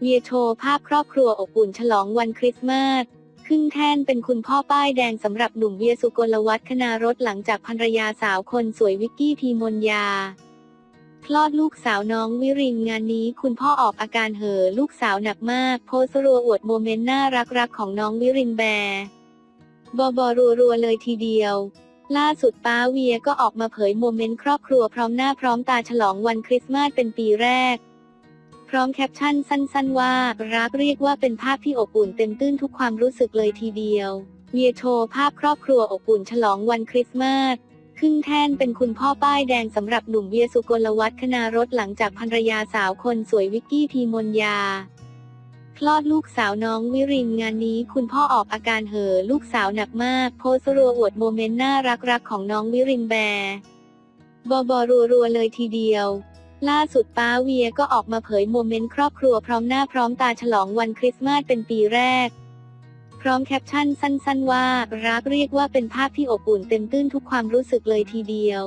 เวียโชว์ภาพครอบครัวอบอุ่นฉลองวันคริสต์มาสขึ้นแท่นเป็นคุณพ่อป้ายแดงสำหรับหนุ่มเวียสุกลวัฒน์คณารถหลังจากภรรยาสาวคนสวยวิกกี้ทีมนยา คลอดลูกสาวน้องวิรินงานนี้คุณพ่อออกอาการเห่อลูกสาวหนักมาก โพสรัวอวดโมเมนต์น่ารักๆของน้องวิรินแบร์บอบอรัวๆเลยทีเดียว ล่าสุดป้าเวียก็ออกมาเผยโมเมนต์ครอบครัวพร้อมหน้าพร้อมตาฉลองวันคริสต์มาสเป็นปีแรก พร้อมแคปชั่นสั้นๆว่า รักเรียกว่าเป็นภาพที่อบอุ่นเต็มตื้นทุกความรู้สึกเลยทีเดียวเวียโชว์ภาพครอบครัวอบอุ่นฉลองวันคริสต์มาสขึ้นแท่นเป็นคุณพ่อป้ายแดงสำหรับหนุ่มเวียสุกลวัฒน์คณารถหลังจากภรรยาสาวคนสวยวิกกี้ทีมนยา คลอดลูกสาวน้องวิรินงานนี้คุณพ่อออกอาการเห่อลูกสาวหนักมาก โพสรัวอวดโมเมนต์น่ารักๆของน้องวิรินแบร์บอบอรัวๆเลยทีเดียว ล่าสุดป้าเวียก็ออกมาเผยโมเมนต์ครอบครัวพร้อมหน้าพร้อมตาฉลองวันคริสต์มาสเป็นปีแรก พร้อมแคปชั่นสั้นๆว่า รักเรียกว่าเป็นภาพที่อบอุ่นเต็มตื้นทุกความรู้สึกเลยทีเดียว